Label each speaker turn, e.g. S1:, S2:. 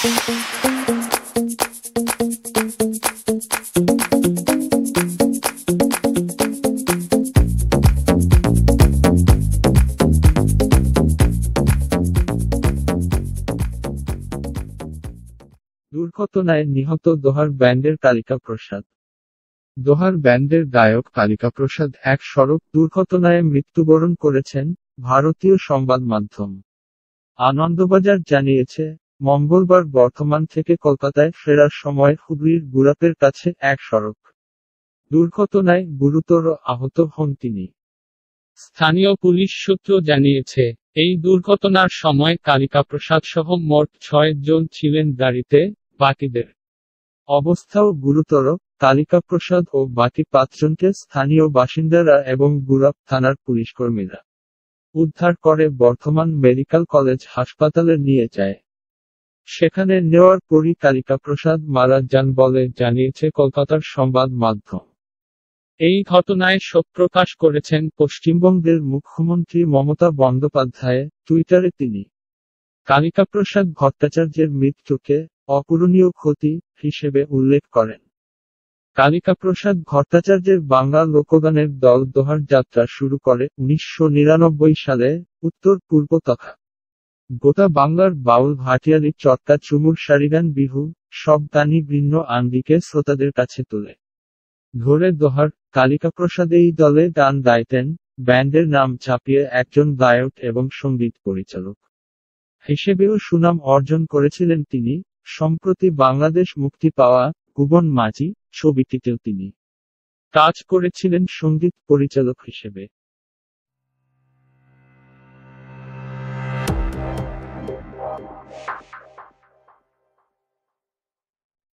S1: দুর্ঘটনায় নিহত দোহার ব্যান্ডের কালিকা প্রসাদ। দোহার ব্যান্ডের গায়ক কালিকা প্রসাদ এক সড়ক দুর্ঘটনায় মৃত্যুবরণ করেছেন ভারতীয় সংবাদ মাধ্যম। আনন্দবাজার জানিয়েছে মঙ্গলবার বর্ধমান থেকে কলকাতায় ফেরার সময় হুগলির গুরাপের কাছে এক সড়ক দুর্ঘটনায় গুরুতর আহত হন তিনি।
S2: স্থানীয় পুলিশ সূত্র জানিয়েছে, এই দুর্ঘটনার সময় কালিকা প্রসাদ সহ মোট ছয় জন ছিলেন গাড়িতে, বাকিদের
S1: অবস্থাও গুরুতর। তালিকা প্রসাদ ও বাকি পাঁচজনকে স্থানীয় বাসিন্দারা এবং গুরাপ থানার পুলিশকর্মীরা উদ্ধার করে বর্ধমান মেডিকেল কলেজ হাসপাতালে নিয়ে যায়। সেখানে নেওয়ার পরই তালিকা প্রসাদ মারা যান বলে জানিয়েছে কলকাতার সংবাদ মাধ্যম।
S2: এই ঘটনায় শোক প্রকাশ করেছেন
S1: পশ্চিমবঙ্গের মুখ্যমন্ত্রী মমতা বন্দ্যোপাধ্যায় টুইটারে তিনি। কালিকা প্রসাদ ভট্টাচার্যের মৃত্যুকে অপূরণীয় ক্ষতি হিসেবে উল্লেখ করেন। কালিকা প্রসাদ ভট্টাচার্যের বাংলা লোকগানের দল দোহার যাত্রা শুরু করে উনিশশো নিরানব্বই সালে উত্তর পূর্ব তথা গোটা বাংলার বাউল ভাটিয়ালি চটকা চুমুর, সারিগান, বিহু, সব গানই ভিন্ন আঙ্গিকে শ্রোতাদের কাছে তুলে। ধরে দোহার কালিকা প্রসাদ এই দলে গান গাইতেন, ব্যান্ডের নাম ছাপিয়ে একজন গায়ক এবং সংগীত পরিচালক। হিসেবেও সুনাম অর্জন করেছিলেন তিনি, সম্প্রতি বাংলাদেশ মুক্তি পাওয়া ভুবন মাঝি, ছবিটিতেও তিনি। কাজ করেছিলেন সংগীত পরিচালক হিসেবে।